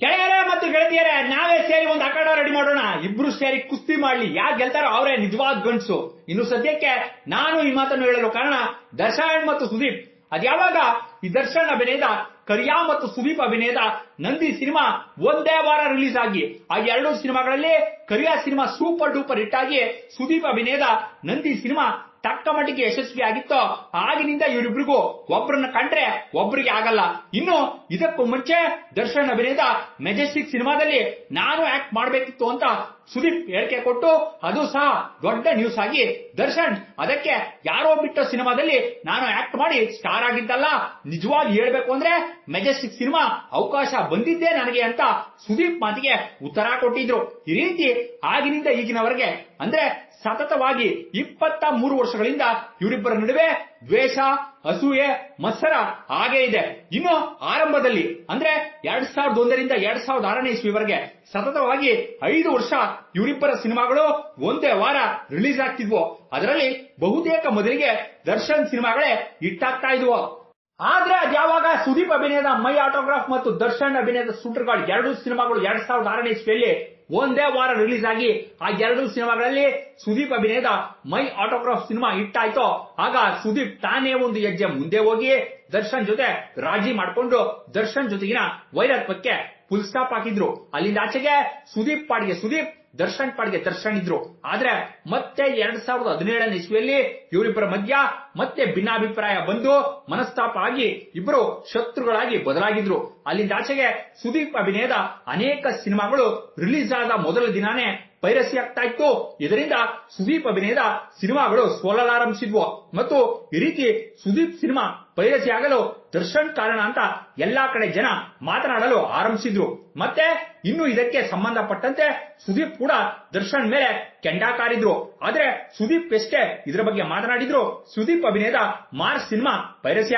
ಗೆಳೆಯರೇ ಮತ್ತು ಗೆಳತಿಯರೇ, ನಾವೇ ಸೇರಿ ಒಂದು ಅಖಾಡ ರೆಡಿ ಮಾಡೋಣ. ಇಬ್ರು ಸೇರಿ ಕುಸ್ತಿ ಮಾಡ್ಲಿ. ಯಾರು ಗೆಲ್ತಾರೋ ಅವರೇ ನಿಜವಾದ ಗಂಡ್ಸು. ಇನ್ನು ಸದ್ಯಕ್ಕೆ ನಾನು ಈ ಮಾತನ್ನು ಹೇಳಲು ಕಾರಣ ದರ್ಶನ್ ಮತ್ತು ಸುದೀಪ್. ಅದ್ಯಾವಾಗ ಈ ದರ್ಶನ್ ಅಭಿನಯದ, ಕರಿಯಾ ಮತ್ತು ಸುದೀಪ್ ಅಭಿನಯದ ನಂದಿ ಸಿನಿಮಾ ಒಂದೇ ವಾರ ರಿಲೀಸ್ ಆಗಿ. ಆ ಎರಡು ಸಿನಿಮಾಗಳಲ್ಲಿ Kariya cinema super duper hit ಆಗಿ ಸುದೀಪ್ ಅಭಿನಯದ ನಂದಿ ಸಿನಿಮಾ ತಕ್ಕ ಮಟ್ಟಿಗೆ ಯಶಸ್ವಿ ಆಗಿತ್ತೋ ಆಗಿನಿಂದ ಇವರಿಬ್ರಿಗೂ ಒಬ್ಬರನ್ನ ಕಂಡ್ರೆ ಒಬ್ಬರಿಗೆ ಆಗಲ್ಲ. ಇನ್ನು ಇದಕ್ಕೂ ಮುಂಚೆ ದರ್ಶನ್ ಅಭಿನಯದ ಮೆಜೆಸ್ಟಿಕ್ ಸಿನಿಮಾದಲ್ಲಿ ನಾನು ಆಕ್ಟ್ ಮಾಡಬೇಕಿತ್ತು ಅಂತ ಸುದೀಪ್ ಹೇಳಿಕೆ ಕೊಟ್ಟು ಅದು ಸಹ ದೊಡ್ಡ ನ್ಯೂಸ್ ಆಗಿ. ದರ್ಶನ್, ಅದಕ್ಕೆ ಯಾರೋ ಬಿಟ್ಟ ಸಿನಿಮಾದಲ್ಲಿ ನಾನು ಆಕ್ಟ್ ಮಾಡಿ ಸ್ಟಾರ್ ಆಗಿದ್ದಲ್ಲ. ನಿಜವಾಗಿ ಹೇಳ್ಬೇಕು ಅಂದ್ರೆ ಮೆಜೆಸ್ಟಿಕ್ ಸಿನಿಮಾ ಅವಕಾಶ ಬಂದಿದ್ದೇ ನನಗೆ ಅಂತ ಸುದೀಪ್ ಮಾತಿಗೆ ಉತ್ತರ ಕೊಟ್ಟಿದ್ರು. ಈ ರೀತಿ ಆಗಿನಿಂದ ಈಗಿನವರೆಗೆ, ಅಂದ್ರೆ ಸತತವಾಗಿ ಇಪ್ಪತ್ತ ಮೂರು ವರ್ಷಗಳಿಂದ ಇವರಿಬ್ಬರ ನಡುವೆ ದ್ವೇಷ ಅಸೂಯೆ ಮತ್ಸರ ಹಾಗೆ ಇದೆ. ಇನ್ನು ಆರಂಭದಲ್ಲಿ, ಅಂದ್ರೆ ಎರಡ್ ಸಾವಿರದ ಒಂದರಿಂದ ಎರಡ್ ಸಾವಿರದ ಆರನೇ ಇಸ್ವಿವರೆಗೆ ಸತತವಾಗಿ ಐದು ವರ್ಷ ಇವರಿಬ್ಬರ ಸಿನಿಮಾಗಳು ಒಂದೇ ವಾರ ರಿಲೀಸ್ ಆಗ್ತಿದ್ವು. ಅದರಲ್ಲಿ ಬಹುತೇಕ ಮೊದಲಿಗೆ ದರ್ಶನ್ ಸಿನಿಮಾಗಳೇ ಹಿಟ್ಟಾಗ್ತಾ ಇದ್ವು. ಆದ್ರೆ ಅದ್ಯಾವಾಗ ಸುದೀಪ್ ಅಭಿನಯದ ಮೈ ಆಟೋಗ್ರಾಫ್ ಮತ್ತು ದರ್ಶನ್ ಅಭಿನಯದ ಸೂಟರ್ಗಳು ಎರಡು ಸಿನಿಮಾಗಳು ಎರಡ್ ಸಾವಿರದ ಆರನೇ ಇಸ್ವಿಯಲ್ಲಿ ಒಂದೇ ವಾರ ರಿಲೀಸ್ ಆಗಿ ಆ ಎರಡು ಸಿನಿಮಾಗಳಲ್ಲಿ ಸುದೀಪ್ ಅಭಿನಯದ ಮೈ ಆಟೋಗ್ರಾಫ್ ಸಿನಿಮಾ ಹಿಟ್ ಆಯ್ತೋ ಆಗ ಸುದೀಪ್ ತಾನೇ ಒಂದು ಹೆಜ್ಜೆ ಮುಂದೆ ಹೋಗಿ ದರ್ಶನ್ ಜೊತೆ ರಾಜಿ ಮಾಡಿಕೊಂಡು ದರ್ಶನ್ ಜೊತೆಗಿನ ವೈರತ್ವಕ್ಕೆ ಫುಲ್ ಸ್ಟಾಪ್ ಹಾಕಿದ್ರು. ಅಲ್ಲಿಂದ ಆಚೆಗೆ ಸುದೀಪ್ ಪಾಡಿಗೆ ಸುದೀಪ್ ದರ್ಶನ್ ಪಾಡಿಗೆ ದರ್ಶನ್ ಇದ್ರು. ಆದ್ರೆ ಮತ್ತೆ ಎರಡ್ ಸಾವಿರದ ಹದಿನೇಳನೇ ಇಸ್ವಿಯಲ್ಲಿ ಇವರಿಬ್ಬರ ಮಧ್ಯ ಮತ್ತೆ ಭಿನ್ನಾಭಿಪ್ರಾಯ ಬಂದು ಮನಸ್ತಾಪ ಆಗಿ ಇಬ್ಬರು ಶತ್ರುಗಳಾಗಿ ಬದಲಾಗಿದ್ರು. ಅಲ್ಲಿಂದ ಆಚೆಗೆ ಸುದೀಪ್ ಅಭಿನಯದ ಅನೇಕ ಸಿನಿಮಾಗಳು ರಿಲೀಸ್ ಆದ ಮೊದಲ ದಿನಾನೇ ಪೈರಸಿ ಆಗ್ತಾ ಇತ್ತು. ಇದರಿಂದ ಸುದೀಪ್ ಅಭಿನಯದ ಸಿನಿಮಾಗಳು ಸೋಲಲಾರಂಭಿಸಿದ್ವು ಮತ್ತು ಈ ರೀತಿ ಸುದೀಪ್ ಸಿನಿಮಾ ಪೈರಸಿ ಆಗಲು ದರ್ಶನ್ ಕಾರಣ ಅಂತ ಎಲ್ಲಾ ಕಡೆ ಜನ ಮಾತನಾಡಲು ಆರಂಭಿಸಿದ್ರು. ಮತ್ತೆ ಇನ್ನು ಇದಕ್ಕೆ ಸಂಬಂಧಪಟ್ಟಂತೆ ಸುದೀಪ್ ಕೂಡ ದರ್ಶನ್ ಮೇಲೆ ಕೆಂಡಾಕಾರಿದ್ರು. ಆದ್ರೆ ಸುದೀಪ್ ಎಷ್ಟೇ ಇದರ ಬಗ್ಗೆ ಮಾತನಾಡಿದ್ರು, ಸುದೀಪ್ ಅಭಿನಯದ ಮಾರ್ಕ್ ಸಿನಿಮಾ ಪೈರಸಿ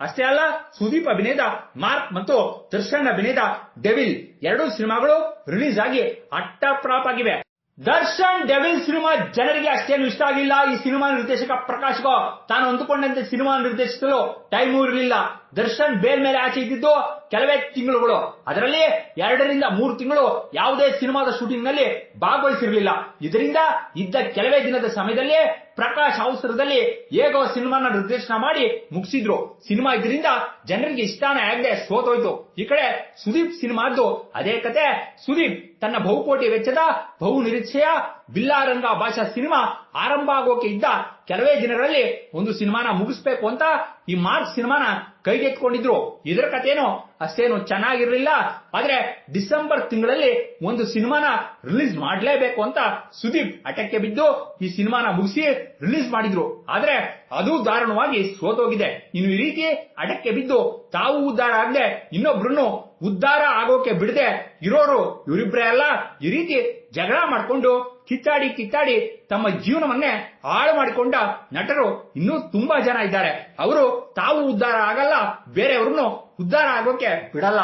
ಅಷ್ಟೇ ಅಲ್ಲ, ಸುದೀಪ್ ಅಭಿನಯದ ಮಾರ್ಕ್ ಮತ್ತು ದರ್ಶನ್ ಅಭಿನಯದ ಡೆವಿಲ್ ಎರಡೂ ಸಿನಿಮಾಗಳು ರಿಲೀಸ್ ಆಗಿ ಅಟ್ಟಪ್ರಾಪ್ ಆಗಿವೆ. ದರ್ಶನ್ ಡೆವಿಲ್ ಸಿನಿಮಾ ಜನರಿಗೆ ಅಷ್ಟೇನು ಇಷ್ಟ ಆಗಿಲ್ಲ. ಈ ಸಿನಿಮಾ ನಿರ್ದೇಶಕ ಪ್ರಕಾಶ್ ಗೋ ತಾನು ಅಂದುಕೊಂಡಂತೆ ಸಿನಿಮಾ ನಿರ್ದೇಶಿಸಲು ಟೈಮೂ ಇರಲಿಲ್ಲ. ದರ್ಶನ್ ಬೇಲ್ ಮೇಲೆ ಆಚೆ ಇದ್ದಿದ್ದು ಕೆಲವೇ ತಿಂಗಳುಗಳು. ಅದರಲ್ಲಿ ಎರಡರಿಂದ ಮೂರು ತಿಂಗಳು ಯಾವುದೇ ಸಿನಿಮಾದ ಶೂಟಿಂಗ್ನಲ್ಲಿ ಭಾಗವಹಿಸಿರಲಿಲ್ಲ. ಇದರಿಂದ ಇದ್ದ ಕೆಲವೇ ದಿನದ ಸಮಯದಲ್ಲಿ ಪ್ರಕಾಶ್ ಅವಸರದಲ್ಲಿ ಹೇಗೋ ಸಿನಿಮಾನ ನಿರ್ದೇಶನ ಮಾಡಿ ಮುಗಿಸಿದ್ರು. ಸಿನಿಮಾ ಇದರಿಂದ ಜನರಿಗೆ ಇಷ್ಟಾನ ಆಗದೆ ಸೋತೋಯ್ತು. ಈ ಕಡೆ ಸುದೀಪ್ ಸಿನಿಮಾದ್ದು ಅದೇ ಕತೆ. ಸುದೀಪ್ ತನ್ನ ಬಹುಕೋಟಿ ವೆಚ್ಚದ ಬಹು ನಿರೀಕ್ಷೆಯ ಬಿಲ್ಲಾರಂಗ ಭಾಷಾ ಸಿನಿಮಾ ಆರಂಭ ಆಗೋಕೆ ಇದ್ದ ಕೆಲವೇ ದಿನಗಳಲ್ಲಿ ಒಂದು ಸಿನಿಮಾನ ಮುಗಿಸ್ಬೇಕು ಅಂತ ಈ ಮಾರ್ಚ್ ಸಿನಿಮಾನ ಕೈಗೆತ್ಕೊಂಡಿದ್ರು ಇದರ ಕಥೆನೋ ಅಷ್ಟೇನು ಚೆನ್ನಾಗಿರ್ಲಿಲ್ಲ. ಆದ್ರೆ ಡಿಸೆಂಬರ್ ತಿಂಗಳಲ್ಲಿ ಒಂದು ಸಿನಿಮಾನ ರಿಲೀಸ್ ಮಾಡಲೇಬೇಕು ಅಂತ ಸುದೀಪ್ ಅಟಕ್ಕೆ ಬಿದ್ದು ಈ ಸಿನಿಮಾನ ಮುಗಿಸಿ ರಿಲೀಸ್ ಮಾಡಿದ್ರು. ಆದ್ರೆ ಅದು ದಾರುಣವಾಗಿ ಸೋತೋಗಿದೆ. ಇನ್ನು ಈ ರೀತಿ ಅಡಕ್ಕೆ ಬಿದ್ದು ತಾವು ಉದ್ದಾರ ಆಗದೆ ಇನ್ನೊಬ್ರನ್ನು ಉದ್ಧಾರ ಆಗೋಕೆ ಬಿಡದೆ ಇರೋರು ಇವರಿಬ್ಬರೇ ಅಲ್ಲ, ಈ ರೀತಿ ಜಗಳ ಮಾಡ್ಕೊಂಡು ಕಿತ್ತಾಡಿ ಕಿತ್ತಾಡಿ ತಮ್ಮ ಜೀವನವನ್ನೇ ಹಾಳು ಮಾಡಿಕೊಂಡ ನಟರು ಇನ್ನೂ ತುಂಬಾ ಜನ ಇದ್ದಾರೆ. ಅವರು ತಾವು ಉದ್ಧಾರ ಆಗಲ್ಲ, ಬೇರೆಯವ್ರನ್ನು ಉದ್ಧಾರ ಆಗೋಕೆ ಬಿಡಲ್ಲ.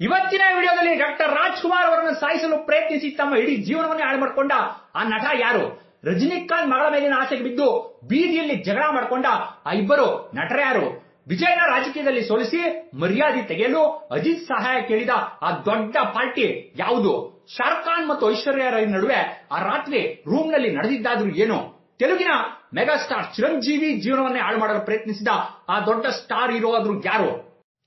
ಇವತ್ತಿನ ವಿಡಿಯೋದಲ್ಲಿ ಡಾಕ್ಟರ್ ರಾಜ್ಕುಮಾರ್ ಅವರನ್ನು ಸಾಯಿಸಲು ಪ್ರಯತ್ನಿಸಿ ತಮ್ಮ ಇಡೀ ಜೀವನವನ್ನೇ ಹಾಳು ಮಾಡಿಕೊಂಡ ಆ ನಟ ಯಾರು? ರಜನಿಕಾಂತ್ ಮಗಳ ಮೇಲಿನ ಆಸೆಗೆ ಬಿದ್ದು ಬೀದಿಯಲ್ಲಿ ಜಗಳ ಮಾಡಿಕೊಂಡ ಆ ಇಬ್ಬರು ನಟರ ಯಾರು? ವಿಜಯನ ರಾಜಕೀಯದಲ್ಲಿ ಸೋಲಿಸಿ ಮರ್ಯಾದೆ ತೆಗೆಯಲು ಅಜಿತ್ ಸಹಾಯ ಕೇಳಿದ ಆ ದೊಡ್ಡ ಪಾರ್ಟಿ ಯಾವುದು? ಶಾರುಖ್ ಖಾನ್ ಮತ್ತು ಐಶ್ವರ್ಯ ರೈ ನಡುವೆ ಆ ರಾತ್ರಿ ರೂಮ್ನಲ್ಲಿ ನಡೆದಿದ್ದಾದ್ರೂ ಏನು? ತೆಲುಗಿನ ಮೆಗಾಸ್ಟಾರ್ ಚಿರಂಜೀವಿ ಜೀವನವನ್ನೇ ಹಾಳು ಮಾಡಲು ಪ್ರಯತ್ನಿಸಿದ ಆ ದೊಡ್ಡ ಸ್ಟಾರ್ ಹೀರೋ ಆದ್ರೂ ಯಾರು?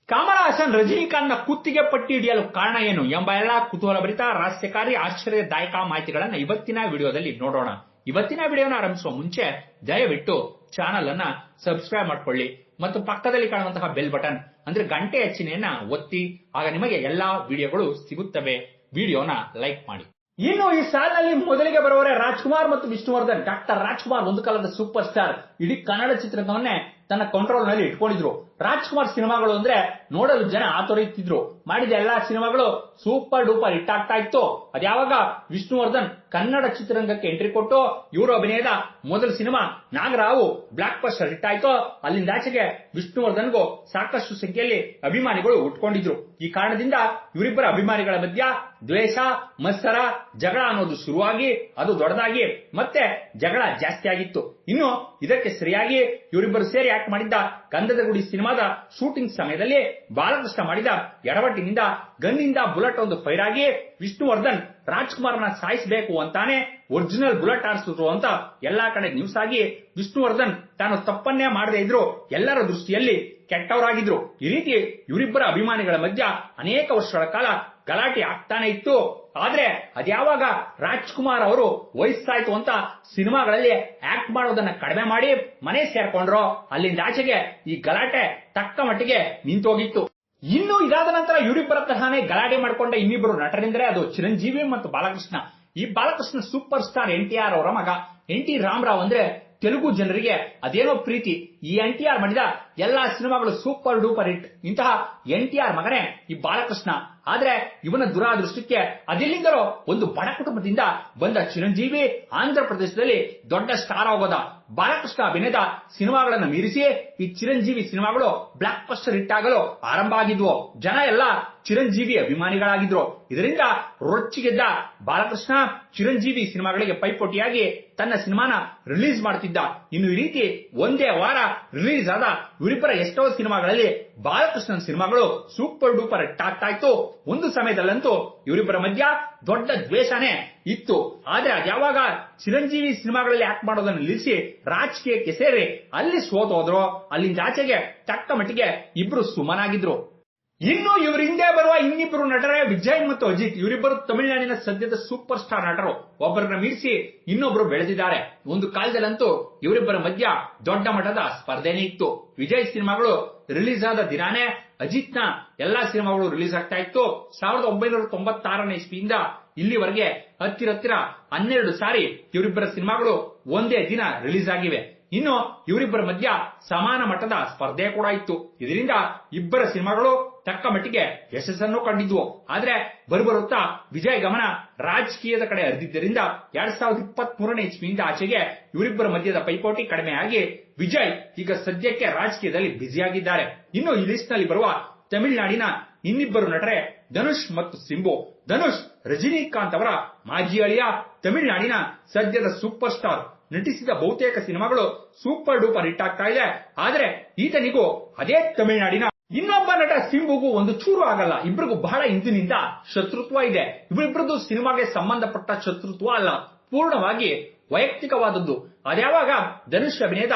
ಕಮಲ್ ಹಾಸನ್ ರಜನಿಕಾಂತ್ನ ಕುತ್ತಿಗೆ ಪಟ್ಟಿ ಹಿಡಿಯಲು ಕಾರಣ ಏನು ಎಂಬ ಎಲ್ಲ ಕುತೂಹಲಭರಿತ ರಹಸ್ಯಕಾರಿ ಆಶ್ಚರ್ಯದಾಯಕ ಮಾಹಿತಿಗಳನ್ನ ಇವತ್ತಿನ ವಿಡಿಯೋದಲ್ಲಿ ನೋಡೋಣ. ಇವತ್ತಿನ ವಿಡಿಯೋನ ಆರಂಭಿಸುವ ಮುಂಚೆ ದಯವಿಟ್ಟು ಚಾನಲ್ ಅನ್ನ ಸಬ್ಸ್ಕ್ರೈಬ್ ಮಾಡ್ಕೊಳ್ಳಿ ಮತ್ತು ಪಕ್ಕದಲ್ಲಿ ಕಾಣುವಂತಹ ಬೆಲ್ ಬಟನ್ ಅಂದ್ರೆ ಗಂಟೆ ಹೆಚ್ಚಿನ ಒತ್ತಿ, ಆಗ ನಿಮಗೆ ಎಲ್ಲಾ ವಿಡಿಯೋಗಳು ಸಿಗುತ್ತವೆ. ವಿಡಿಯೋನ ಲೈಕ್ ಮಾಡಿ. ಇನ್ನು ಈ ಸಾಲಿನಲ್ಲಿ ಮೊದಲಿಗೆ ಬರುವವರೇ ರಾಜ್ಕುಮಾರ್ ಮತ್ತು ವಿಷ್ಣುವರ್ಧನ್. ಡಾಕ್ಟರ್ ರಾಜ್ಕುಮಾರ್ ಒಂದು ಕಾಲದ ಸೂಪರ್ ಸ್ಟಾರ್ ಇಡೀ ಕನ್ನಡ ಚಿತ್ರರಂಗವನ್ನೇ ತನ್ನ ಕಂಟ್ರೋಲ್ನಲ್ಲಿ ಇಟ್ಕೊಂಡಿದ್ರು. ರಾಜ್ಕುಮಾರ್ ಸಿನಿಮಾಗಳು ಅಂದ್ರೆ ನೋಡಲು ಜನ ಆತೊರೆಯುತ್ತಿದ್ರು. ಮಾಡಿದ ಎಲ್ಲಾ ಸಿನಿಮಾಗಳು ಸೂಪರ್ ಡೂಪರ್ ಹಿಟ್ ಆಗ್ತಾ ಇತ್ತು. ಅದ್ಯಾವಾಗ ವಿಷ್ಣುವರ್ಧನ್ ಕನ್ನಡ ಚಿತ್ರರಂಗಕ್ಕೆ ಎಂಟ್ರಿ ಕೊಟ್ಟು ಇವರು ಅಭಿನಯದ ಮೊದಲ ಸಿನಿಮಾ ನಾಗರಾವು ಬ್ಲಾಕ್ ಪಸ್ಟರ್ ಹಿಟ್ ಆಯ್ತು. ಅಲ್ಲಿಂದ ಆಚೆಗೆ ವಿಷ್ಣುವರ್ಧನ್ಗೂ ಸಾಕಷ್ಟು ಸಂಖ್ಯೆಯಲ್ಲಿ ಅಭಿಮಾನಿಗಳು ಉಟ್ಕೊಂಡಿದ್ರು. ಈ ಕಾರಣದಿಂದ ಇವರಿಬ್ಬರ ಅಭಿಮಾನಿಗಳ ಮಧ್ಯ ದ್ವೇಷ, ಮತ್ಸರ, ಜಗಳ ಅನ್ನೋದು ಶುರುವಾಗಿ ಅದು ದೊಡ್ಡದಾಗಿ ಮತ್ತೆ ಜಗಳ ಜಾಸ್ತಿ ಆಗಿತ್ತು. ಇನ್ನು ಇದಕ್ಕೆ ಸರಿಯಾಗಿ ಇವರಿಬ್ಬರು ಸೇರಿ ಆಕ್ಟ್ ಮಾಡಿದ್ದ ಗಂಧದ ಗುಡಿ ಸಿನಿಮಾದ ಶೂಟಿಂಗ್ ಸಮಯದಲ್ಲಿ ಬಾಲಕೃಷ್ಣ ಮಾಡಿದ ಎಡವಟ್ಟಿನಿಂದ ಗನ್ನಿಂದ ಬುಲೆಟ್ ಒಂದು ಫೈರ್ ಆಗಿ ವಿಷ್ಣುವರ್ಧನ್ ರಾಜ್ಕುಮಾರ್ನ ಸಾಯಿಸಬೇಕು ಅಂತಾನೆ ಒರಿಜಿನಲ್ ಬುಲೆಟ್ ಆರಿಸಿದ್ರು ಅಂತ ಎಲ್ಲಾ ಕಡೆ ನ್ಯೂಸ್ ಆಗಿ ವಿಷ್ಣುವರ್ಧನ್ ತಾನು ತಪ್ಪನ್ನೇ ಮಾಡದೇ ಇದ್ರು ಎಲ್ಲರ ದೃಷ್ಟಿಯಲ್ಲಿ ಕೆಟ್ಟವರಾಗಿದ್ರು. ಈ ರೀತಿ ಇವರಿಬ್ಬರ ಅಭಿಮಾನಿಗಳ ಮಧ್ಯ ಅನೇಕ ವರ್ಷಗಳ ಕಾಲ ಗಲಾಟೆ ಆಗ್ತಾನೆ ಇತ್ತು. ಆದ್ರೆ ಅದ್ಯಾವಾಗ ರಾಜ್ಕುಮಾರ್ ಅವರು ವಯಸ್ಸಾಯ್ತು ಅಂತ ಸಿನಿಮಾಗಳಲ್ಲಿ ಆಕ್ಟ್ ಮಾಡೋದನ್ನ ಕಡಿಮೆ ಮಾಡಿ ಮನೆ ಸೇರ್ಕೊಂಡ್ರೋ, ಅಲ್ಲಿಂದ ಆಚೆಗೆ ಈ ಗಲಾಟೆ ತಕ್ಕ ಮಟ್ಟಿಗೆ ನಿಂತೋಗಿತ್ತು. ಇನ್ನು ಇದಾದ ನಂತರ ಯುರಿಪರ ತರಹನೇ ಗಲಾಟೆ ಮಾಡಿಕೊಂಡ ಇನ್ನಿಬ್ಬರು ನಟರೆಂದ್ರೆ ಅದು ಚಿರಂಜೀವಿ ಮತ್ತು ಬಾಲಕೃಷ್ಣ. ಈ Balakrishna super star N T R ಅವರ ಮಗ. ಎನ್ ಟಿ ರಾಮರಾವ್ ಅಂದ್ರೆ ತೆಲುಗು ಜನರಿಗೆ ಅದೇನೋ ಪ್ರೀತಿ ಈ ಎನ್ ಟಿ ಆರ್ ಮಾಡಿದ ಎಲ್ಲಾ ಸಿನಿಮಾಗಳು ಸೂಪರ್ ಡೂಪರ್ ಹಿಟ್. ಇಂತಹ ಎನ್ ಟಿ ಆರ್ ಮಗನೇ ಈ ಬಾಲಕೃಷ್ಣ. ಆದ್ರೆ ಇವನ ದುರಾದೃಷ್ಟಕ್ಕೆ ಅದೆಲ್ಲಿಂದಲೋ ಒಂದು ಬಡ ಕುಟುಂಬದಿಂದ ಬಂದ ಚಿರಂಜೀವಿ ಆಂಧ್ರ ಪ್ರದೇಶದಲ್ಲಿ ದೊಡ್ಡ ಸ್ಟಾರ್ ಆಗೋದ. ಬಾಲಕೃಷ್ಣ ಅಭಿನಯದ ಸಿನಿಮಾಗಳನ್ನು ಮೀರಿಸಿ ಈ ಚಿರಂಜೀವಿ ಸಿನಿಮಾಗಳು ಬ್ಲಾಕ್ ಪಸ್ಟರ್ ಹಿಟ್ ಆಗಲು ಆರಂಭ ಆಗಿದ್ವು. ಜನ ಎಲ್ಲ ಚಿರಂಜೀವಿ ಅಭಿಮಾನಿಗಳಾಗಿದ್ರು. ಇದರಿಂದ ರೊಚ್ಚಿಗೆದ್ದ ಬಾಲಕೃಷ್ಣ ಚಿರಂಜೀವಿ ಸಿನಿಮಾಗಳಿಗೆ ಪೈಪೋಟಿಯಾಗಿ ತನ್ನ ಸಿನಿಮಾನ ರಿಲೀಸ್ ಮಾಡ್ತಿದ್ದ. ಇನ್ನು ಈ ರೀತಿ ಒಂದೇ ವಾರ ರಿಲೀಸ್ ಆದ ಇವರಿಬ್ಬರ ಎಷ್ಟೋ ಸಿನಿಮಾಗಳಲ್ಲಿ ಬಾಲಕೃಷ್ಣನ್ ಸಿನಿಮಾಗಳು ಸೂಪರ್ ಡೂಪರ್ ಟಾಟ್ ಆಯ್ತು. ಒಂದು ಸಮಯದಲ್ಲಂತೂ ಇವರಿಬ್ಬರ ಮಧ್ಯ ದೊಡ್ಡ ದ್ವೇಷನೇ ಇತ್ತು. ಆದ್ರೆ ಅದ್ಯಾವಾಗ ಚಿರಂಜೀವಿ ಸಿನಿಮಾಗಳಲ್ಲಿ ಆಕ್ಟ್ ಮಾಡೋದನ್ನು ನಿಲ್ಲಿಸಿ ರಾಜಕೀಯಕ್ಕೆ ಸೇರಿ ಅಲ್ಲಿ ಸೋತೋದ್ರು, ಅಲ್ಲಿಂದ ಆಚೆಗೆ ತಕ್ಕ ಮಟ್ಟಿಗೆ ಇಬ್ರು ಸುಮನಾಗಿದ್ರು. ಇನ್ನು ಇವ್ರ ಹಿಂದೆ ಬರುವ ಇನ್ನಿಬ್ಬರು ನಟರೇ ವಿಜಯ್ ಮತ್ತು ಅಜಿತ್, ಇವರಿಬ್ಬರು ತಮಿಳುನಾಡಿನ ಸದ್ಯದ ಸೂಪರ್ ಸ್ಟಾರ್ ನಟರು. ಒಬ್ಬರನ್ನ ಮೀರಿಸಿ ಇನ್ನೊಬ್ರು ಬೆಳೆದಿದ್ದಾರೆ. ಒಂದು ಕಾಲದಲ್ಲಂತೂ ಇವರಿಬ್ಬರ ಮಧ್ಯ ದೊಡ್ಡ ಮಟ್ಟದ ಸ್ಪರ್ಧೆನೇ ಇತ್ತು. ವಿಜಯ್ ಸಿನಿಮಾಗಳು ರಿಲೀಸ್ ಆದ ದಿನಾನೇ ಅಜಿತ್ನ ಎಲ್ಲಾ ಸಿನಿಮಾಗಳು ರಿಲೀಸ್ ಆಗ್ತಾ ಇತ್ತು. ಸಾವಿರದ ಒಂಬೈನೂರ ತೊಂಬತ್ತಾರನೇ ಇಸ್ವಿಯಿಂದ ಇಲ್ಲಿವರೆಗೆ ಹತ್ತಿರ ಹತ್ತಿರ ಹನ್ನೆರಡು ಸಾರಿ ಇವರಿಬ್ಬರ ಸಿನಿಮಾಗಳು ಒಂದೇ ದಿನ ರಿಲೀಸ್ ಆಗಿವೆ. ಇನ್ನು ಇವರಿಬ್ಬರ ಮಧ್ಯ ಸಮಾನ ಮಟ್ಟದ ಸ್ಪರ್ಧೆ ಕೂಡ ಇತ್ತು. ಇದರಿಂದ ಇಬ್ಬರ ಸಿನಿಮಾಗಳು ತಕ್ಕ ಮಟ್ಟಿಗೆ ಯಶಸ್ಸನ್ನು ಕಂಡಿದ್ವು. ಆದ್ರೆ ಬರುಬರುತ್ತಾ ವಿಜಯ ಗಮನ ರಾಜಕೀಯದ ಕಡೆ ಹರಿದಿದ್ದರಿಂದ ಎರಡ್ ಸಾವಿರದ ಇಪ್ಪತ್ತ್ ಮೂರನೇ ಇಸ್ವಿಯಿಂದ ಆಚೆಗೆ ಇವರಿಬ್ಬರ ಮಧ್ಯದ ಪೈಪೋಟಿ ಕಡಿಮೆಯಾಗಿ ವಿಜಯ್ ಈಗ ಸದ್ಯಕ್ಕೆ ರಾಜಕೀಯದಲ್ಲಿ ಬ್ಯುಸಿಯಾಗಿದ್ದಾರೆ ಇನ್ನು ಈ ಲಿಸ್ಟ್ನಲ್ಲಿ ಬರುವ ತಮಿಳುನಾಡಿನ ಇನ್ನಿಬ್ಬರು ನಟರೆ ಧನುಷ್ ಮತ್ತು ಸಿಂಬು. ಧನುಷ್, ರಜನಿಕಾಂತ್ ಅವರ ಮಾಜಿ ಅಳಿಯ ತಮಿಳುನಾಡಿನ ಸದ್ಯದ ಸೂಪರ್ ಸ್ಟಾರ್ ನಟಿಸಿದ ಬಹುತೇಕ ಸಿನಿಮಾಗಳು ಸೂಪರ್ ಡೂಪರ್ ಹಿಟ್ ಆಗ್ತಾ ಇದೆ. ಆದ್ರೆ ಈತನಿಗೂ ಅದೇ ತಮಿಳುನಾಡಿನ ಇನ್ನೊಬ್ಬ ನಟ ಸಿಂಬುಗೂ ಒಂದು ಚೂರು ಆಗಲ್ಲ. ಇಬ್ಬರಿಗೂ ಬಹಳ ಹಿಂದಿನಿಂದ ಶತ್ರುತ್ವ ಇದೆ. ಇವರಿಬ್ಬರದು ಸಿನಿಮಾಗೆ ಸಂಬಂಧಪಟ್ಟ ಶತ್ರುತ್ವ ಅಲ್ಲ. ಪೂರ್ಣವಾಗಿ ವೈಯಕ್ತಿಕವಾದದ್ದು. ಅದ್ಯಾವಾಗ ಧನುಷ್ ಅಭಿನಯದ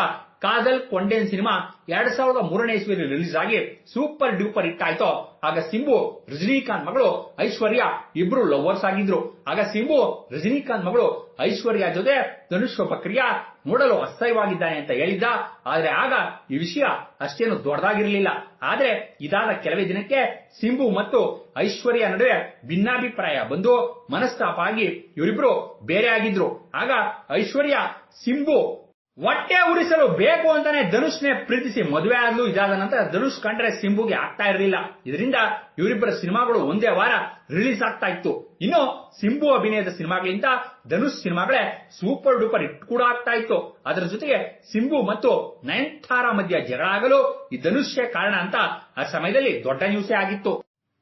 ಕಾದಲ್ ಕೊಂಡೇನ್ ಸಿನಿಮಾ ಎರಡ್ ಸಾವಿರದ ಮೂರನೇ ಇಸ್ವಿಯಲ್ಲಿ ರಿಲೀಸ್ ಆಗಿ ಸೂಪರ್ ಡೂಪರ್ ಹಿಟ್ ಆಯ್ತು. ಆಗ ಸಿಂಬು, ರಜನಿಕಾಂತ್ ಮಗಳು ಐಶ್ವರ್ಯ ಇಬ್ರು ಲವರ್ಸ್ ಆಗಿದ್ರು. ಆಗ ಸಿಂಬು, ರಜನಿಕಾಂತ್ ಮಗಳು ಐಶ್ವರ್ಯ ಜೊತೆ ಧನುಷ್ ಪ್ರಕ್ರಿಯ ಕ್ರಿಯಾ ನೋಡಲು ಅಸಹ್ಯವಾಗಿದ್ದಾನೆ ಅಂತ ಹೇಳಿದ್ದ. ಆದ್ರೆ ಆಗ ಈ ವಿಷಯ ಅಷ್ಟೇನು ದೊಡ್ಡದಾಗಿರಲಿಲ್ಲ. ಆದ್ರೆ ಇದಾದ ಕೆಲವೇ ದಿನಕ್ಕೆ ಸಿಂಬು ಮತ್ತು ಐಶ್ವರ್ಯ ನಡುವೆ ಭಿನ್ನಾಭಿಪ್ರಾಯ ಬಂದು ಮನಸ್ತಾಪ ಆಗಿ ಇವರಿಬ್ರು ಬೇರೆ ಆಗಿದ್ರು. ಆಗ ಐಶ್ವರ್ಯ ಸಿಂಬು ಹೊಟ್ಟೆ ಉರಿಸಲು ಬೇಕು ಅಂತಾನೆ ಧನುಷ್ನೇ ಪ್ರೀತಿಸಿ ಮದುವೆ ಆದ್ಲು, ಇದಾದ ನಂತರ ಧನುಷ್ ಕಂಡ್ರೆ ಸಿಂಬುಗೆ ಆಗ್ತಾ ಇರಲಿಲ್ಲ. ಇದರಿಂದ ಇವರಿಬ್ಬರ ಸಿನಿಮಾಗಳು ಒಂದೇ ವಾರ ರಿಲೀಸ್ ಆಗ್ತಾ ಇತ್ತು. ಇನ್ನು ಸಿಂಬು ಅಭಿನಯದ ಸಿನಿಮಾಗಳಿಂದ ಧನುಷ್ ಸಿನಿಮಾಗಳೇ ಸೂಪರ್ ಡೂಪರ್ ಹಿಟ್ ಕೂಡ ಆಗ್ತಾ ಇತ್ತು. ಅದರ ಜೊತೆಗೆ ಸಿಂಬು ಮತ್ತು ನಯನ್ತಾರಾ ಮಧ್ಯ ಜಗಳ ಆಗಲು ಈ ಧನುಷ್ಯೇ ಕಾರಣ ಅಂತ ಆ ಸಮಯದಲ್ಲಿ ದೊಡ್ಡ ನ್ಯೂಸೇ ಆಗಿತ್ತು.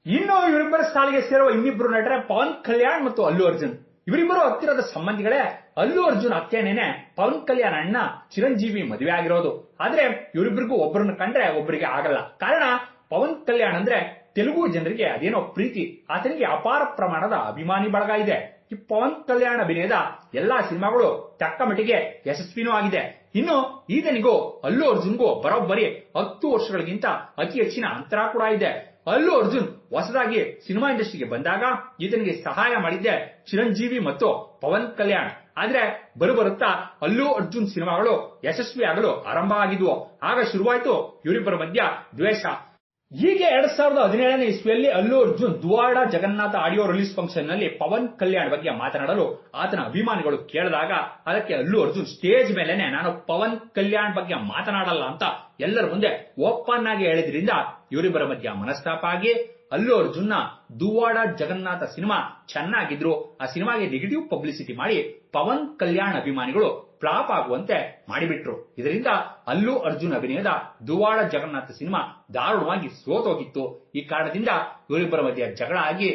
ಇನ್ನು ಇವರಿಬ್ಬರ ಸಾಲಿಗೆ ಸೇರುವ ಇನ್ನಿಬ್ಬರು ನಟರೆ ಪವನ್ ಕಲ್ಯಾಣ್ ಮತ್ತು ಅಲ್ಲು ಅರ್ಜುನ್. ಇವರಿಬ್ಬರು ಹತ್ತಿರದ ಸಂಬಂಧಿಗಳೇ ಅಲ್ಲು ಅರ್ಜುನ್ ಅತ್ತೆನೇನೆ ಪವನ್ ಕಲ್ಯಾಣ್ ಅಣ್ಣ ಚಿರಂಜೀವಿ ಮದುವೆ ಆಗಿರೋದು. ಆದ್ರೆ ಇವರಿಬ್ಬರಿಗೂ ಒಬ್ಬರನ್ನ ಕಂಡ್ರೆ ಒಬ್ಬರಿಗೆ ಆಗಲ್ಲ. ಕಾರಣ ಪವನ್ ಕಲ್ಯಾಣ್ ಅಂದ್ರೆ ತೆಲುಗು ಜನರಿಗೆ ಅದೇನೋ ಪ್ರೀತಿ, ಆತನಿಗೆ ಅಪಾರ ಪ್ರಮಾಣದ ಅಭಿಮಾನಿ ಬಳಗ ಇದೆ. ಈ ಪವನ್ ಕಲ್ಯಾಣ್ ಅಭಿನಯದ ಎಲ್ಲಾ ಸಿನಿಮಾಗಳು ತಕ್ಕ ಮಟ್ಟಿಗೆ ಯಶಸ್ವಿನೂ ಆಗಿದೆ. ಇನ್ನು ಈತನಿಗೂ, ಅಲ್ಲು ಅರ್ಜುನ್ಗೂ ಬರೋಬ್ಬರಿ ಹತ್ತು ವರ್ಷಗಳಿಗಿಂತ ಅತಿ ಹೆಚ್ಚಿನ ಅಂತರ ಕೂಡ ಇದೆ. ಅಲ್ಲು ಅರ್ಜುನ್ ಹೊಸದಾಗಿ ಸಿನಿಮಾ ಇಂಡಸ್ಟ್ರಿಗೆ ಬಂದಾಗ ಈತನಿಗೆ ಸಹಾಯ ಮಾಡಿದ್ದೆ ಚಿರಂಜೀವಿ ಮತ್ತು ಪವನ್ ಕಲ್ಯಾಣ್. ಆದ್ರೆ ಬರುಬರುತ್ತಾ ಅಲ್ಲು ಅರ್ಜುನ್ ಸಿನಿಮಾಗಳು ಯಶಸ್ವಿ ಆಗಲು ಆರಂಭ ಆಗಿದ್ವು. ಆಗ ಶುರುವಾಯ್ತು ಇವರಿಬ್ಬರ ಮಧ್ಯ ದ್ವೇಷ. ಹೀಗೆ ಎರಡ್ ಸಾವಿರದ ಹದಿನೇಳನೇ ಇಸ್ವಿಯಲ್ಲಿ ಅಲ್ಲು ಅರ್ಜುನ್ ದುವಾಡ ಜಗನ್ನಾಥ ಆಡಿಯೋ ರಿಲೀಸ್ ಫಂಕ್ಷನ್ನಲ್ಲಿ ಪವನ್ ಕಲ್ಯಾಣ್ ಬಗ್ಗೆ ಮಾತನಾಡಲು ಆತನ ಅಭಿಮಾನಿಗಳು ಕೇಳಿದಾಗ ಅದಕ್ಕೆ ಅಲ್ಲು ಅರ್ಜುನ್ ಸ್ಟೇಜ್ ಮೇಲೆನೆ ನಾನು ಪವನ್ ಕಲ್ಯಾಣ್ ಬಗ್ಗೆ ಮಾತನಾಡಲ್ಲ ಅಂತ ಎಲ್ಲರ ಮುಂದೆ ಓಪನ್ ಆಗಿ ಹೇಳಿದ್ರಿಂದ ಇವರಿಬ್ಬರ ಮಧ್ಯ ಮನಸ್ತಾಪ ಆಗಿ ಅಲ್ಲು ಅರ್ಜುನ್ನ ದುವಾಡ ಜಗನ್ನಾಥ ಸಿನಿಮಾ ಚೆನ್ನಾಗಿದ್ರು, ಆ ಸಿನಿಮಾಗೆ ನೆಗೆಟಿವ್ ಪಬ್ಲಿಸಿಟಿ ಮಾಡಿ ಪವನ್ ಕಲ್ಯಾಣ್ ಅಭಿಮಾನಿಗಳು ಫ್ಲಾಪ್ ಆಗುವಂತೆ ಮಾಡಿಬಿಟ್ರು. ಇದರಿಂದ ಅಲ್ಲೂ ಅರ್ಜುನ್ ಅಭಿನಯದ ದುವಾಡ ಜಗನ್ನಾಥ ಸಿನಿಮಾ ದಾರುಣವಾಗಿ ಸೋತೋಗಿತ್ತು. ಈ ಕಾರಣದಿಂದ ಇವರಿಬ್ಬರ ಮಧ್ಯೆ ಜಗಳ ಆಗಿ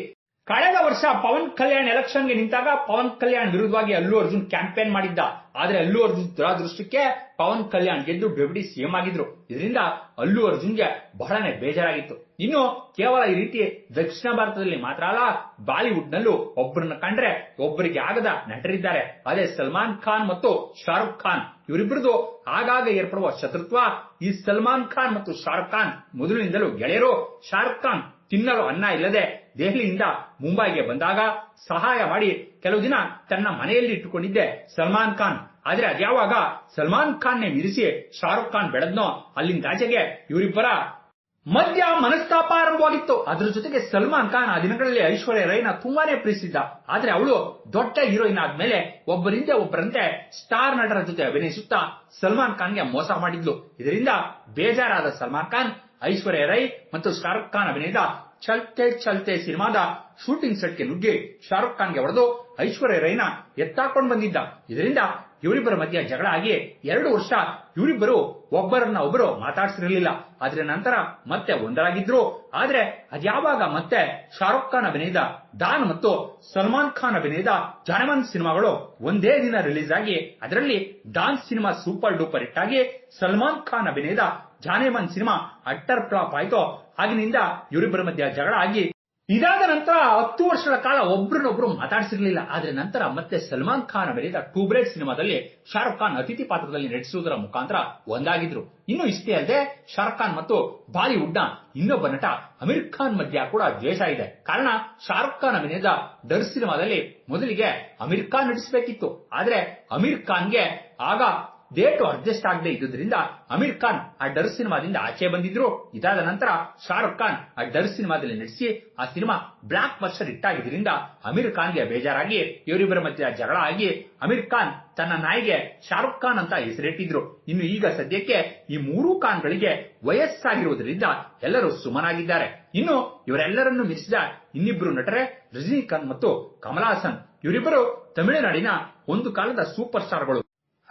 ಕಳೆದ ವರ್ಷ ಪವನ್ ಕಲ್ಯಾಣ್ ಎಲೆಕ್ಷನ್ಗೆ ನಿಂತಾಗ ಪವನ್ ಕಲ್ಯಾಣ್ ವಿರುದ್ಧವಾಗಿ ಅಲ್ಲು ಅರ್ಜುನ್ ಕ್ಯಾಂಪೇನ್ ಮಾಡಿದ್ದ. ಆದ್ರೆ ಅಲ್ಲು ಅರ್ಜುನ್ ದುರಾದೃಷ್ಟಕ್ಕೆ ಪವನ್ ಕಲ್ಯಾಣ್ ಗೆದ್ದು ಡೆಪ್ಯೂಟಿ ಸಿಎಂ ಆಗಿದ್ರು. ಇದರಿಂದ ಅಲ್ಲು ಅರ್ಜುನ್ಗೆ ಬಹಳನೇ ಬೇಜಾರಾಗಿತ್ತು. ಇನ್ನು ಕೇವಲ ಈ ರೀತಿ ದಕ್ಷಿಣ ಭಾರತದಲ್ಲಿ ಮಾತ್ರ ಅಲ್ಲ ಬಾಲಿವುಡ್ ನಲ್ಲೂ ಒಬ್ಬರನ್ನ ಕಂಡ್ರೆ ಒಬ್ಬರಿಗೆ ಆಗದ ನಟರಿದ್ದಾರೆ. ಅದೇ ಸಲ್ಮಾನ್ ಖಾನ್ ಮತ್ತು ಶಾರುಖ್ ಖಾನ್. ಇವರಿಬ್ಬರದು ಆಗಾಗ ಏರ್ಪಡುವ ಶತ್ರುತ್ವ ಈ ಸಲ್ಮಾನ್ ಖಾನ್ ಮತ್ತು ಶಾರುಖ್ ಖಾನ್ ಮೊದಲಿನಿಂದಲೂ ಗೆಳೆಯರು. ಶಾರುಖ್ ಖಾನ್ ತಿನ್ನಲು ಅನ್ನ ಇಲ್ಲದೆ ದೆಹಲಿಯಿಂದ ಮುಂಬೈಗೆ ಬಂದಾಗ ಸಹಾಯ ಮಾಡಿ ಕೆಲವು ದಿನ ತನ್ನ ಮನೆಯಲ್ಲಿ ಇಟ್ಟುಕೊಂಡಿದ್ದೆ ಸಲ್ಮಾನ್ ಖಾನ್. ಆದ್ರೆ ಅದ್ಯಾವಾಗ ಸಲ್ಮಾನ್ ಖಾನ್ನೇ ಮಿರಿಸಿ ಶಾರುಖ್ ಖಾನ್ ಬೆಳೆದ್ನೋ ಅಲ್ಲಿಂದ ಆಚೆಗೆ ಇವರಿಬ್ಬರ ಮಧ್ಯ ಮನಸ್ತಾಪ ಆರಂಭವಾಗಿತ್ತು. ಅದರ ಜೊತೆಗೆ ಸಲ್ಮಾನ್ ಖಾನ್ ಆ ದಿನಗಳಲ್ಲಿ ಐಶ್ವರ್ಯ ರೈನ ತುಂಬಾನೇ ಪ್ರೀತಿಸಿದ್ದ. ಆದ್ರೆ ಅವಳು ದೊಡ್ಡ ಹೀರೋಯಿನ್ ಆದ್ಮೇಲೆ ಒಬ್ಬರಿಂದ ಒಬ್ಬರಂತೆ ಸ್ಟಾರ್ ನಟರ ಜೊತೆ ಅಭಿನಯಿಸುತ್ತಾ ಸಲ್ಮಾನ್ ಖಾನ್ಗೆ ಮೋಸ ಮಾಡಿದ್ಲು. ಇದರಿಂದ ಬೇಜಾರಾದ ಸಲ್ಮಾನ್ ಖಾನ್ ಐಶ್ವರ್ಯ ರೈ ಮತ್ತು ಶಾರುಖ್ ಖಾನ್ ಅಭಿನಯದ ಚಲ್ತೆ ಚಲ್ತೆ ಸಿನಿಮಾದ ಶೂಟಿಂಗ್ ಸೆಟ್ಗೆ ನುಗ್ಗಿ ಶಾರುಖ್ ಖಾನ್ಗೆ ಹೊಡೆದು ಐಶ್ವರ್ಯ ರೈನ ಎತ್ತಾಕೊಂಡು ಬಂದಿದ್ದ. ಇದರಿಂದ ಇವರಿಬ್ಬರ ಮಧ್ಯೆ ಜಗಳ ಆಗಿ ಎರಡು ವರ್ಷ ಇವರಿಬ್ಬರು ಒಬ್ಬರನ್ನ ಒಬ್ಬರು ಮಾತಾಡ್ಸಿರಲಿಲ್ಲ. ಆದ್ರೆ ನಂತರ ಮತ್ತೆ ಒಂದರಾಗಿದ್ರು. ಆದ್ರೆ ಅದ್ಯಾವಾಗ ಮತ್ತೆ ಶಾರುಖ್ ಖಾನ್ ಅಭಿನಯದ ಡಾನ್ ಮತ್ತು ಸಲ್ಮಾನ್ ಖಾನ್ ಅಭಿನಯದ ಜನಮನ್ ಸಿನಿಮಾಗಳು ಒಂದೇ ದಿನ ರಿಲೀಸ್ ಆಗಿ ಅದರಲ್ಲಿ Don cinema super duper hit ಆಗಿ ಸಲ್ಮಾನ್ ಖಾನ್ ಅಭಿನಯದ ಜಾನೇಮನ್ ಸಿನಿಮಾ ಅಟ್ಟರ್ ಫ್ಲಾಪ್ ಆಯ್ತು? ಆಗಿನಿಂದ ಇವರಿಬ್ಬರ ಮಧ್ಯೆ ಜಗಳ ಆಗಿ. ಇದಾದ ನಂತರ ಹತ್ತು ವರ್ಷಗಳ ಕಾಲ ಒಬ್ರನ್ನೊಬ್ರು ಮಾತಾಡಿಸಿರ್ಲಿಲ್ಲ. ಆದ್ರೆ ನಂತರ ಮತ್ತೆ ಸಲ್ಮಾನ್ ಖಾನ್ ಅವರಿದ ಟೂ ಬ್ರೇಡ್ ಸಿನಿಮಾದಲ್ಲಿ ಶಾರುಖ್ ಖಾನ್ ಅತಿಥಿ ಪಾತ್ರದಲ್ಲಿ ನಟಿಸುವುದರ ಮುಖಾಂತರ ಒಂದಾಗಿದ್ರು. ಇನ್ನು ಇಷ್ಟೇ ಅಲ್ಲದೆ ಶಾರುಖ್ ಖಾನ್ ಮತ್ತು ಬಾಲಿವುಡ್ನ ಇನ್ನೊಬ್ಬ ನಟ ಅಮೀರ್ ಖಾನ್ ಮಧ್ಯ ಕೂಡ ದ್ವೇಷ ಇದೆ. ಕಾರಣ ಶಾರುಖ್ ಖಾನ್ ಅಭಿನಯದ ಡರ್ ಸಿನಿಮಾದಲ್ಲಿ ಮೊದಲಿಗೆ ಅಮೀರ್ ಖಾನ್ ನಟಿಸಬೇಕಿತ್ತು. ಆದ್ರೆ ಅಮೀರ್ ಖಾನ್ಗೆ ಆಗ ಡೇಟು ಅಡ್ಜಸ್ಟ್ ಆಗದೆ ಇದ್ದುದರಿಂದ ಅಮೀರ್ ಖಾನ್ ಆ ಡರ್ ಸಿನಿಮಾದಿಂದ ಆಚೆ ಬಂದಿದ್ರು. ಇದಾದ ನಂತರ ಶಾರುಖ್ ಖಾನ್ ಆ ಡರ್ ಸಿನಿಮಾದಲ್ಲಿ ನಡೆಸಿ ಆ ಸಿನಿಮಾ ಬ್ಲಾಕ್ ಬಸ್ಟರ್ ಇಟ್ಟಾಗಿದ್ದರಿಂದ ಅಮೀರ್ ಖಾನ್ಗೆ ಬೇಜಾರಾಗಿ ಇವರಿಬ್ಬರ ಮಧ್ಯೆ ಜಗಳ ಆಗಿ ಅಮೀರ್ ಖಾನ್ ತನ್ನ ನಾಯಿಗೆ ಶಾರುಖ್ ಖಾನ್ ಅಂತ ಹೆಸರಿಟ್ಟಿದ್ರು. ಇನ್ನು ಈಗ ಸದ್ಯಕ್ಕೆ ಈ ಮೂರೂ ಖಾನ್ಗಳಿಗೆ ವಯಸ್ಸಾಗಿರುವುದರಿಂದ ಎಲ್ಲರೂ ಸುಮನಾಗಿದ್ದಾರೆ. ಇನ್ನು ಇವರೆಲ್ಲರನ್ನು ಮಿಂಚಿದ ಇನ್ನಿಬ್ರು ನಟರೆ ರಜನಿಕಾಂತ್ ಮತ್ತು ಕಮಲ್ ಹಾಸನ್. ಇವರಿಬ್ಬರು ತಮಿಳುನಾಡಿನ ಒಂದು ಕಾಲದ ಸೂಪರ್ ಸ್ಟಾರ್ಗಳು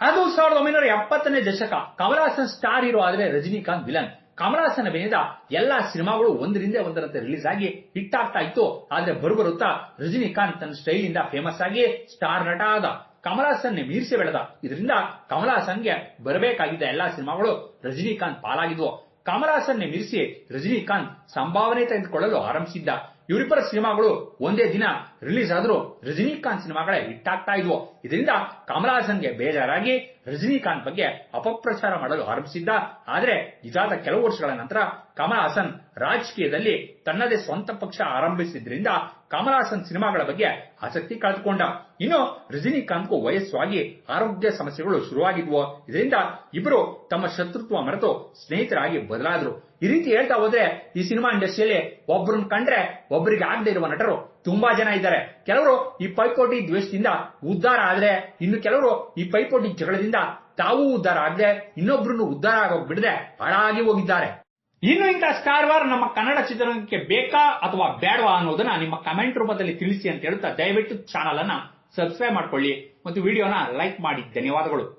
ಅದು ಸಾವಿರದ ಒಂಬೈನೂರ ಎಪ್ಪತ್ತನೇ ದಶಕ ಕಮಲ್ ಸ್ಟಾರ್ ಹೀರೋ ಆದ್ರೆ ರಜನಿಕಾಂತ್ ವಿಲನ್. ಕಮಲ್ ಹಾಸನ್ ಅಭಿನಯದ ಎಲ್ಲಾ ಸಿನಿಮಾಗಳು ಒಂದರಿಂದ ಒಂದರಂತೆ ರಿಲೀಸ್ ಆಗಿ ಹಿಟ್ ಆಗ್ತಾ ಇತ್ತು. ಆದ್ರೆ ಬರುಬರುತ್ತಾ ರಜನಿಕಾಂತ್ ತನ್ನ ಸ್ಟೈಲ್ ಇಂದ ಫೇಮಸ್ ಆಗಿ ಸ್ಟಾರ್ ನಟ ಆದ ಕಮಲ್ ಹಾಸನ್ ಮೀರಿಸಿ ಬೆಳೆದ. ಇದರಿಂದ ಕಮಲ್ ಹಾಸನ್ಗೆ ಬರಬೇಕಾಗಿದ್ದ ಎಲ್ಲಾ ಸಿನಿಮಾಗಳು ರಜನಿಕಾಂತ್ ಪಾಲಾಗಿದ್ವು. ಕಮಲ್ ಹಾಸನ್ ಮೀರಿಸಿ ರಜನಿಕಾಂತ್ ಸಂಭಾವನೆ ತೆಗೆದುಕೊಳ್ಳಲು ಆರಂಭಿಸಿದ್ದ. ಇವರಿಬ್ಬರ ಸಿನಿಮಾಗಳು ಒಂದೇ ದಿನ ರಿಲೀಸ್ ಆದರೂ ರಜನಿಕಾಂತ್ ಸಿನಿಮಾಗಳೇ ಹಿಟ್ ಆಗ್ತಾ ಇದ್ವು. ಇದರಿಂದ ಕಮಲ್ ಹಾಸನ್ಗೆ ಬೇಜಾರಾಗಿ ರಜನಿಕಾಂತ್ ಬಗ್ಗೆ ಅಪಪ್ರಚಾರ ಮಾಡಲು ಆರಂಭಿಸಿದ್ದ. ಆದರೆ ಇದಾದ ಕೆಲವು ವರ್ಷಗಳ ನಂತರ ಕಮಲ್ ಹಾಸನ್ ರಾಜಕೀಯದಲ್ಲಿ ತನ್ನದೇ ಸ್ವಂತ ಪಕ್ಷ ಆರಂಭಿಸಿದ್ರಿಂದ ಕಮಲ್ ಹಾಸನ್ ಸಿನಿಮಾಗಳ ಬಗ್ಗೆ ಆಸಕ್ತಿ ಕಳೆದುಕೊಂಡ. ಇನ್ನು ರಜನಿಕಾಂತ್ಗೂ ವಯಸ್ಸಾಗಿ ಆರೋಗ್ಯ ಸಮಸ್ಯೆಗಳು ಶುರುವಾಗಿದ್ವು. ಇದರಿಂದ ಇಬ್ಬರು ತಮ್ಮ ಶತ್ರುತ್ವ ಮರೆತು ಸ್ನೇಹಿತರಾಗಿ ಬದಲಾದರು. ಈ ರೀತಿ ಹೇಳ್ತಾ ಹೋದ್ರೆ ಈ ಸಿನಿಮಾ ಇಂಡಸ್ಟ್ರಿಯಲ್ಲಿ ಒಬ್ಬರನ್ನು ಕಂಡ್ರೆ ಒಬ್ಬರಿಗೆ ಆಗದೆ ಇರುವ ನಟರು ತುಂಬಾ ಜನ ಇದ್ದಾರೆ. ಕೆಲವರು ಈ ಪೈಪೋಟಿ ದ್ವೇಷದಿಂದ ಉದ್ಧಾರ ಆದ್ರೆ, ಇನ್ನು ಕೆಲವರು ಈ ಪೈಪೋಟಿ ಜಗಳದಿಂದ ತಾವೂ ಉದ್ಧಾರ ಆಗದೆ ಇನ್ನೊಬ್ಬರನ್ನು ಉದ್ಧಾರ ಆಗೋಗ್ ಬಿಡದೆ ಹಾಳಾಗಿ ಹೋಗಿದ್ದಾರೆ. ಇನ್ನು ಇಂಥ ಸ್ಟಾರ್ ವಾರ್ ನಮ್ಮ ಕನ್ನಡ ಚಿತ್ರರಂಗಕ್ಕೆ ಬೇಕಾ ಅಥವಾ ಬೇಡವಾ ಅನ್ನೋದನ್ನ ನಿಮ್ಮ ಕಮೆಂಟ್ ರೂಪದಲ್ಲಿ ತಿಳಿಸಿ ಅಂತ ಹೇಳ್ತಾ ದಯವಿಟ್ಟು ಚಾನಲ್ ಅನ್ನ ಸಬ್ಸ್ಕ್ರೈಬ್ ಮಾಡ್ಕೊಳ್ಳಿ ಮತ್ತು ವಿಡಿಯೋನ ಲೈಕ್ ಮಾಡಿ. ಧನ್ಯವಾದಗಳು.